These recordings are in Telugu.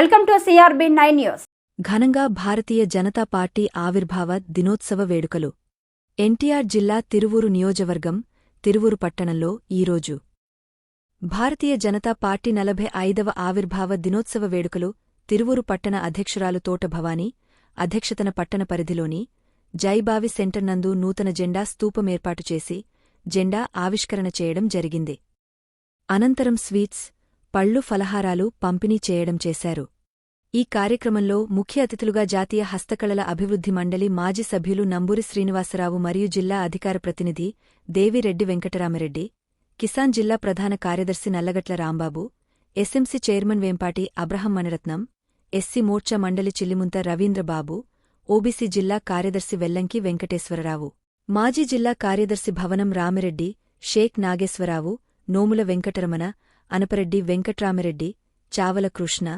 Welcome to CRB nine news. ఘనంగా భారతీయ జనతా పార్టీ ఆవిర్భావ దినోత్సవ వేడుకలు. ఎన్టీఆర్ జిల్లా తిరువూరు నియోజవర్గం తిరువూరు పట్టణంలో ఈరోజు. భారతీయ జనతా పార్టీ నలభై ఐదవ ఆవిర్భావ దినోత్సవ వేడుకలు తిరువూరు పట్టణ అధ్యక్షురాలు తోట భవానీ అధ్యక్షతన పట్టణ పరిధిలోని జైబావి సెంటర్ నందు నూతన జెండా స్తూపమేర్పాటు చేసి జెండా ఆవిష్కరణ చేయడం జరిగింది. అనంతరం స్వీట్స్ పళ్ళు ఫలహారాలు పంపిణీ చేయడం చేశారు. ఈ కార్యక్రమంలో ముఖ్య అతిథులుగా జాతీయ హస్తకళల అభివృద్ధి మండలి మాజీ సభ్యులు నంబూరి శ్రీనివాసరావు మరియు జిల్లా అధికార ప్రతినిధి దేవిరెడ్డి వెంకటరామరెడ్డి కిసాన్ జిల్లా ప్రధాన కార్యదర్శి Nallagatla Rambabu SMC chairman Vempati Abraham Maniratnam SC Morcha మండలి చిల్లిముంత రవీంద్రబాబు ఓబీసీ జిల్లా కార్యదర్శి వెల్లంకి వెంకటేశ్వరరావు మాజీ జిల్లా కార్యదర్శి భవనం రామిరెడ్డి షేక్ నాగేశ్వరరావు నోముల వెంకటరమణ అనపరెడ్డి వెంకట్రామిరెడ్డి చావల కృష్ణ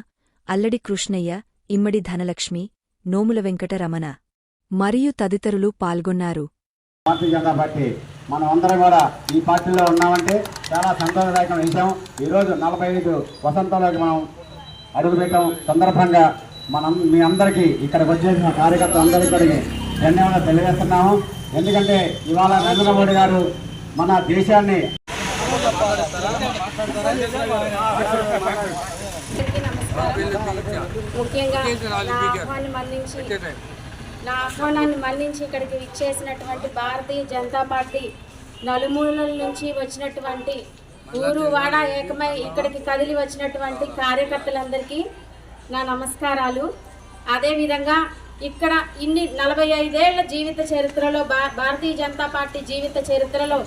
అల్లడి కృష్ణయ్య ఇమ్మడి ధనలక్ష్మి నోముల వెంకటరమణ. మరియు తదితరులు పాల్గొన్నారు. భారతీయ జనతా పార్టీ మనం అందరం కూడా ఈ పార్టీలో ఉన్నామంటే చాలా సంతోషదాయకమైన విషయం. ఈరోజు నలభై ఐదు వసంతంలోకి మనం అడుగుపెట్టాం సందర్భంగా మనం మీ అందరికీ ఇక్కడికి వచ్చేసిన కార్యకర్తలందరికీ కూడా ధన్యవాదాలు తెలియజేస్తున్నాము. ఎందుకంటే ఇవాళ నరేంద్ర మోడీ గారు మన దేశాన్ని ముఖ్యంగా నా ఆహ్వాన్ని మన్నించి నా ఆహ్వానాన్ని మన్నించి ఇక్కడికి విచ్చేసినటువంటి భారతీయ జనతా పార్టీ నలుమూలల నుంచి వచ్చినటువంటి ఊరు వాడ ఏకమై ఇక్కడికి కదిలి వచ్చినటువంటి కార్యకర్తలందరికీ నా నమస్కారాలు. అదేవిధంగా ఇక్కడ ఇన్ని నలభై ఐదేళ్ళ జీవిత చరిత్రలో భా భారతీయ జనతా పార్టీ జీవిత చరిత్రలో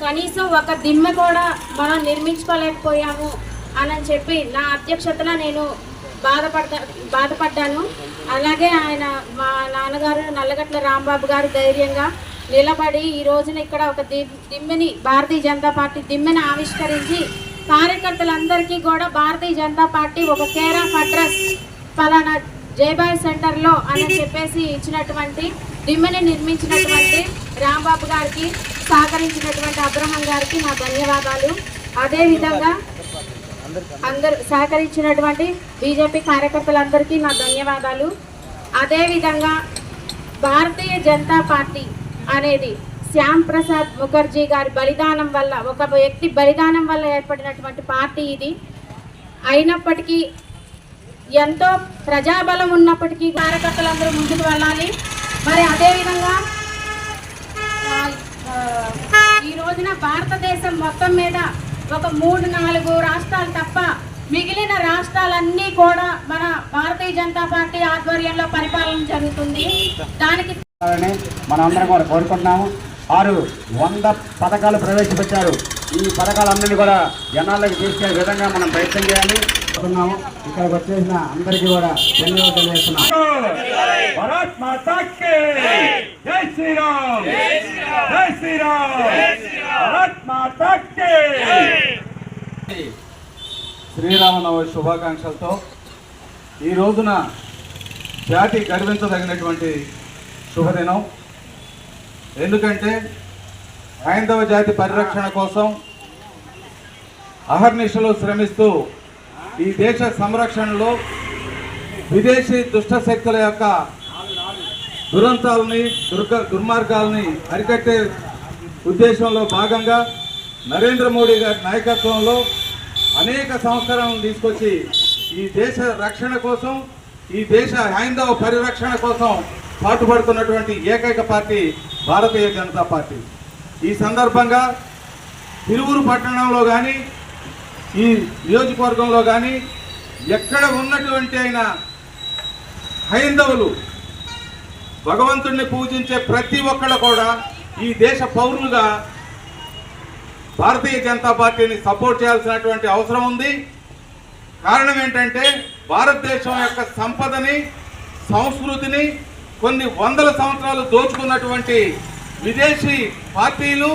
కనీసం ఒక దిమ్మె కూడా మనం నిర్మించుకోలేకపోయాము అని చెప్పి నా అధ్యక్షతన నేను బాధపడ్డా బాధపడ్డాను. అలాగే ఆయన మా నాన్నగారు నల్లగట్ల రాంబాబు గారు ధైర్యంగా నిలబడి ఈ రోజున ఇక్కడ ఒక దిమ్ దిమ్మెని భారతీయ జనతా పార్టీ దిమ్మెని ఆవిష్కరించి కార్యకర్తలందరికీ కూడా భారతీయ జనతా పార్టీ ఒక కేర్ ఆఫ్ అడ్రస్ ఫలానా జయబాయ్ సెంటర్లో అని చెప్పేసి ఇచ్చినటువంటి దిమ్మెని నిర్మించినటువంటి రాంబాబు గారికి సహకరించినటువంటి అబ్రహం గారికి నా ధన్యవాదాలు. అదేవిధంగా అందరు సహకరించినటువంటి బీజేపీ కార్యకర్తలందరికీ నా ధన్యవాదాలు. అదేవిధంగా భారతీయ జనతా పార్టీ అనేది శ్యామ్ ప్రసాద్ ముఖర్జీ గారి బలిదానం వల్ల ఒక వ్యక్తి బలిదానం వల్ల ఏర్పడినటువంటి పార్టీ ఇది. అయినప్పటికీ ఎంతో ప్రజాబలం ఉన్నప్పటికీ కార్యకర్తలందరూ ముందుకు వెళ్ళాలి. మరి అదేవిధంగా ఈ రోజున భారతదేశం మొత్తం మీద ఒక మూడు నాలుగు రాష్ట్రాలు తప్ప మిగిలిన రాష్ట్రాలన్నీ కూడా మన భారతీయ జనతా పార్టీ ఆధ్వర్యంలో పరిపాలన జరుగుతుంది. దానికి మనందరం మనం అందరం కూడా కోరుకుంటున్నాము. వారు వంద పథకాలు ప్రవేశపెట్టారు. ఈ పథకాలన్నీ కూడా జనాలకు తీసుకెళ్ళే విధంగా మనం ప్రయత్నం చేయాలి. అనుకుంటున్నాము ఇక్కడికి వచ్చేసిన అందరికీ కూడా ధన్యవాదాలు తెలియజేస్తున్నాం భారత్ మాతా కే జై. శ్రీరామ్. జై శ్రీరామ్. భారత్ మాతా కే శ్రీరామనవమి శుభాకాంక్షలతో ఈ రోజున జాతి గర్వించదగినటువంటి శుభదినం. ఎందుకంటే హైందవ జాతి పరిరక్షణ కోసం అహర్నిశలు శ్రమిస్తూ ఈ దేశ సంరక్షణలో విదేశీ దుష్ట శక్తుల యొక్క దురంతాలని దుర్గ దుర్మార్గాలని అరికట్టే ఉద్దేశంలో భాగంగా నరేంద్ర మోడీ గారి నాయకత్వంలో అనేక సంస్కరణలు తీసుకొచ్చి ఈ దేశ రక్షణ కోసం ఈ దేశ హైందవ పరిరక్షణ కోసం పాటుపడుతున్నటువంటి ఏకైక పార్టీ భారతీయ జనతా పార్టీ. ఈ సందర్భంగా తిరువురు పట్టణంలో కానీ ఈ నియోజకవర్గంలో కానీ ఎక్కడ ఉన్నటువంటి ఆయన హైందవులు భగవంతుడిని పూజించే ప్రతి ఒక్కళ్ళు కూడా ఈ దేశ పౌరులుగా భారతీయ జనతా పార్టీని సపోర్ట్ చేయాల్సినటువంటి అవసరం ఉంది. కారణం ఏంటంటే భారతదేశం యొక్క సంపదని సంస్కృతిని కొన్ని వందల సంవత్సరాలు దోచుకున్నటువంటి విదేశీ పార్టీలు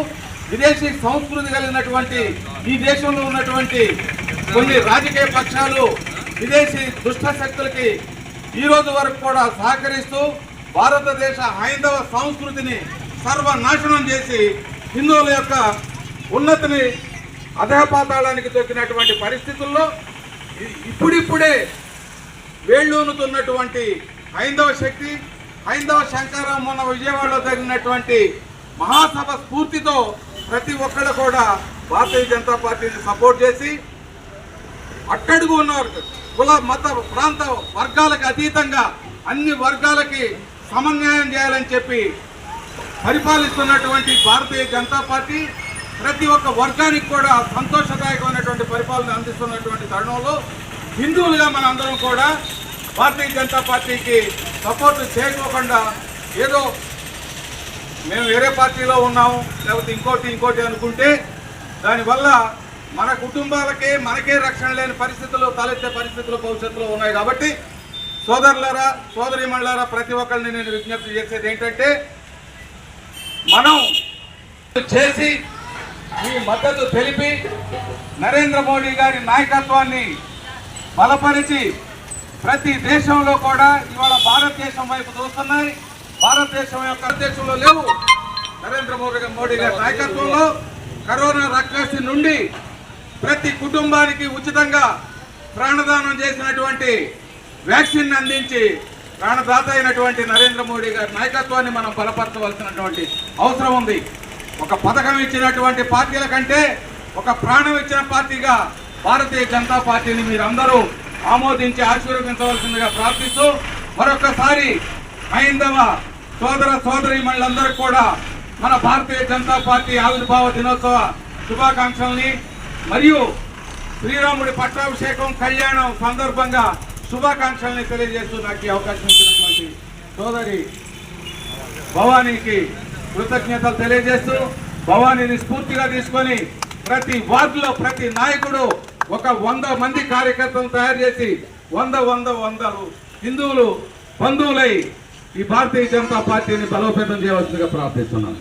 విదేశీ సంస్కృతి కలిగినటువంటి ఈ దేశంలో ఉన్నటువంటి కొన్ని రాజకీయ పక్షాలు విదేశీ దుష్ట శక్తులకి ఈరోజు వరకు కూడా సహకరిస్తూ భారతదేశ హైందవ సంస్కృతిని సర్వనాశనం చేసి హిందువుల యొక్క ఉన్నతిని అధపాతాళానికి తొక్కినటువంటి పరిస్థితుల్లో ఇప్పుడిప్పుడే వేళ్ళూనుతున్నటువంటి హైందవ శక్తి హైందవ శంకరం మొన్న విజయవాడలో జరిగినటువంటి మహాసభ స్ఫూర్తితో ప్రతి ఒక్కరు కూడా భారతీయ జనతా పార్టీని సపోర్ట్ చేసి అట్టడుగు ఉన్నవారు కుల మత ప్రాంత వర్గాలకు అతీతంగా అన్ని వర్గాలకి సమన్వయం చేయాలని చెప్పి పరిపాలిస్తున్నటువంటి భారతీయ జనతా పార్టీ ప్రతి ఒక్క వర్గానికి కూడా సంతోషదాయకమైనటువంటి పరిపాలన అందిస్తున్నటువంటి తరుణంలో హిందువులుగా మన అందరం కూడా భారతీయ జనతా పార్టీకి సపోర్ట్ చేయకోకుండా ఏదో మేము వేరే పార్టీలో ఉన్నాము లేకపోతే ఇంకోటి ఇంకోటి అనుకుంటే దానివల్ల మన కుటుంబాలకే మనకే రక్షణ లేని పరిస్థితులు తలెత్తే పరిస్థితులు భవిష్యత్తులో ఉన్నాయి కాబట్టి సోదరులారా సోదరిమణులారా ప్రతి ఒక్కరిని నేను విజ్ఞప్తి చేసేది ఏంటంటే మనం చేసి మీ మద్దతు తెలిపి నరేంద్ర మోడీ గారి నాయకత్వాన్ని బలపరిచి ప్రతి దేశంలో కూడా ఇవాళ భారతదేశం వైపు చూస్తున్నాయి. భారతదేశం యొక్క దేశంలో లేవు. నరేంద్ర మోడీ మోడీ గారి నాయకత్వంలో కరోనా రక్కసి నుండి ప్రతి కుటుంబానికి ఉచితంగా ప్రాణదానం చేసినటువంటి వ్యాక్సిన్ అందించి ప్రాణదాత అయినటువంటి నరేంద్ర మోడీ గారి నాయకత్వాన్ని మనం బలపరచవలసినటువంటి అవసరం ఉంది. ఒక పథకం ఇచ్చినటువంటి పార్టీల కంటే ఒక ప్రాణం ఇచ్చిన పార్టీగా భారతీయ జనతా పార్టీని మీరందరూ ఆమోదించి ఆశీర్వదించవలసిందిగా ప్రార్థిస్తూ మరొకసారి హైందవ సోదర సోదరి మళ్ళందరూ కూడా మన భారతీయ జనతా పార్టీ ఆవిర్భావ దినోత్సవ శుభాకాంక్షల్ని మరియు శ్రీరాముడి పట్టాభిషేకం కళ్యాణం సందర్భంగా శుభాకాంక్షల్ని తెలియజేస్తూ నాకు ఈ అవకాశం ఇచ్చినటువంటి సోదరి భవానీకి కృతజ్ఞతలు తెలియజేస్తూ భవానీని స్ఫూర్తిగా తీసుకొని ప్రతి వార్డులో ప్రతి నాయకుడు ఒక వంద మంది కార్యకర్తలను తయారు చేసి వంద వంద వందలు హిందువులు బంధువులై ఈ భారతీయ జనతా పార్టీని బలోపేతం చేయవలసిందిగా ప్రార్థిస్తున్నాను.